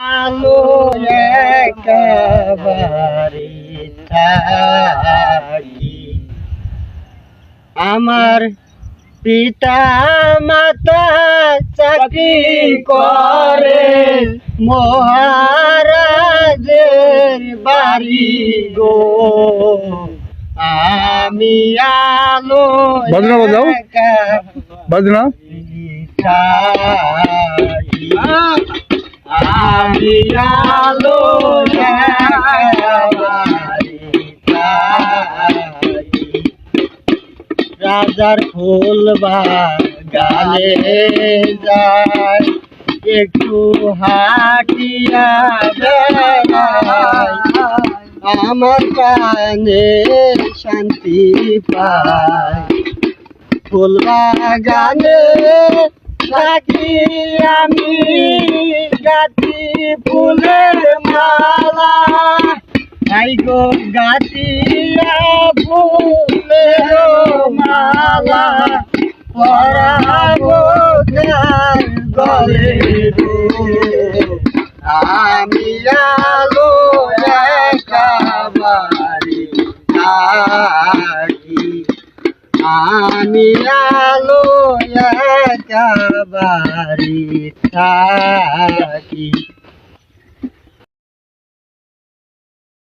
আলো একেবারে থাকি আমার পিতা মাতা চাকরি করে মহারাজের বাড়ি গো আমি আলো বাজনা বাজাও। বাজনা। রাজার ফুল গালে যায় একটু হাটিয়া আমার প্রাণে শান্তি পায়। ফুল বাগানে থাকি আমি। ফুলের মালা। তাই গো গাছিয়া ফুলের মালা। পরাবো গলে। আমি আলো একাবারি থাকি। আমি আলো একাবারি থাকি।